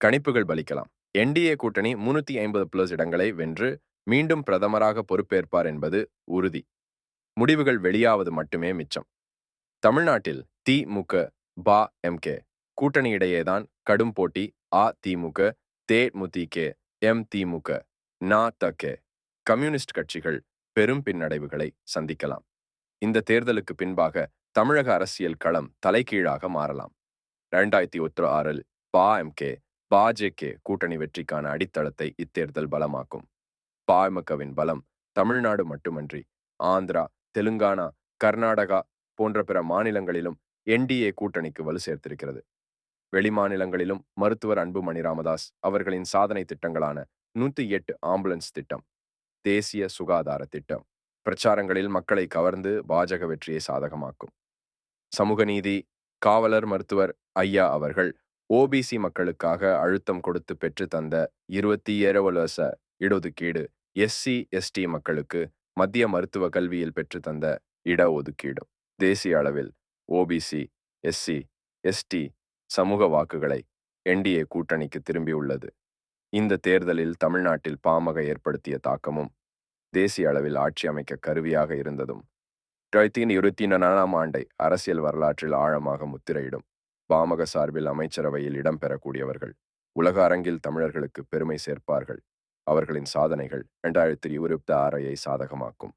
கணிப்புகள் பலிக்கலாம். என்டிஏ கூட்டணி முன்னூத்தி ஐம்பது பிளஸ் இடங்களை வென்று மீண்டும் பிரதமராக பொறுப்பேற்பார் என்பது உறுதி. முடிவுகள் வெளியாவது மட்டுமே மிச்சம். தமிழ்நாட்டில் திமுக பா எம்கே கூட்டணியிடையேதான் கடும் போட்டி. அ திமுக தேமுதிக எம் திமுக நா தக கம்யூனிஸ்ட் கட்சிகள் பெரும் பின்னடைவுகளை சந்திக்கலாம். இந்த தேர்தலுக்கு பின்பாக தமிழக அரசியல் களம் தலைகீழாக மாறலாம். இரண்டாயிரத்தி ஒத்து ஆறில் பா எம்கே பாஜக கூட்டணி வெற்றிக்கான அடித்தளத்தை இத்தேர்தல் பலமாக்கும். பாமகவின் பலம் தமிழ்நாடு மட்டுமன்றி ஆந்திரா தெலுங்கானா கர்நாடகா போன்ற பிற மாநிலங்களிலும் என்டிஏ கூட்டணிக்கு வலு சேர்த்திருக்கிறது. வெளிமாநிலங்களிலும் மருத்துவர் அன்புமணி ராமதாஸ் அவர்களின் சாதனை திட்டங்களான நூத்தி எட்டு ஆம்புலன்ஸ் திட்டம் தேசிய சுகாதார திட்டம் பிரச்சாரங்களில் மக்களை கவர்ந்து பாஜக வெற்றியை சாதகமாக்கும். சமூக நீதி காவலர் மருத்துவர் ஐயா அவர்கள் ஓபிசி மக்களுக்காக அழுத்தம் கொடுத்து பெற்று தந்த இருபத்தி ஏழு வருஷ இடஒதுக்கீடு எஸ்சி எஸ்டி மக்களுக்கு மத்திய மருத்துவ கல்வியில் பெற்று தந்த இடஒதுக்கீடு. தேசிய அளவில் ஓபிசி எஸ்சி எஸ்டி சமூக வாக்குகளை என்டிஏ கூட்டணிக்கு திரும்பியுள்ளது இந்த தேர்தலில் தமிழ்நாட்டில் பாமக ஏற்படுத்திய தாக்கமும் தேசிய அளவில் ஆட்சி அமைக்க கருவியாக இருந்ததும் ரெண்டாயிரத்தி இருபத்தி நாலாம் ஆண்டை அரசியல் வரலாற்றில் ஆழமாக முத்திரையிடும். பாமக சார்பில் அமைச்சரவையில் இடம்பெறக்கூடியவர்கள் உலக அரங்கில் தமிழர்களுக்கு பெருமை சேர்ப்பார்கள். அவர்களின் சாதனைகள் இரண்டாயிரத்தி இருபத்தி ஆறையை சாதகமாக்கும்.